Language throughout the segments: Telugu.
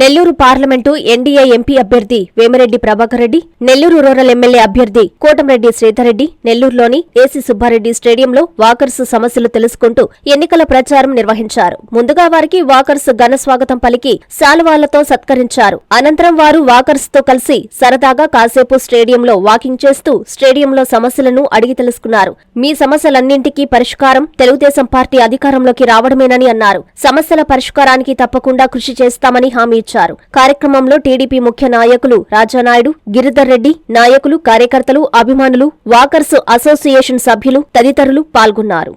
నెల్లూరు పార్లమెంటు ఎన్డీఏ ఎంపీ అభ్యర్థి వేమిరెడ్డి ప్రభాకర్ రెడ్డి నెల్లూరు రూరల్ ఎమ్మెల్యే అభ్యర్థి కోటంరెడ్డి శ్రీధర్రెడ్డి నెల్లూరులోని ఏసీ సుబ్బారెడ్డి స్టేడియంలో వాకర్స్ సమస్యలు తెలుసుకుంటూ ఎన్నికల ప్రచారం నిర్వహించారు. ముందుగా వారికి వాకర్స్ ఘన స్వాగతం పలికి శాలువాలతో సత్కరించారు. అనంతరం వారు వాకర్స్తో కలిసి సరదాగా కాసేపు స్టేడియంలో వాకింగ్ చేస్తూ స్టేడియంలో సమస్యలను అడిగి తెలుసుకున్నారు. మీ సమస్యలన్నింటికీ పరిష్కారం తెలుగుదేశం పార్టీ అధికారంలోకి రావడమేనని అన్నారు. సమస్యల పరిష్కారానికి తప్పకుండా కృషి చేస్తామని హామీ ఇచ్చారు కార్యక్రమంలో టీడీపీ ముఖ్య నాయకులు రాజానాయుడు గిరిధర్ రెడ్డి నాయకులు కార్యకర్తలు అభిమానులు వాకర్స్ అసోసియేషన్ సభ్యులు తదితరులు పాల్గొన్నారు.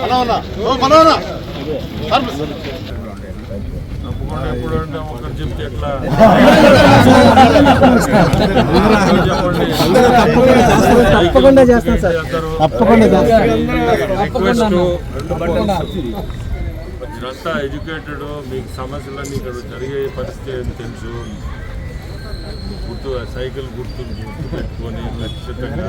మనోనా మనోనా తప్పకుండా ఎప్పుడు అంటే ఒకరు చెప్తే ఎట్లా? తప్పకుండా చేస్తాం సార్. తప్పకుండా రిక్వెస్ట్ మీరంతా ఎడ్యుకేటెడ్ మీకు సమస్యలన్నీ ఇక్కడ జరిగే పరిస్థితి అని తెలుసు? గుర్తు సైకిల్ గుర్తు గుర్తు పెట్టుకొని ఖచ్చితంగా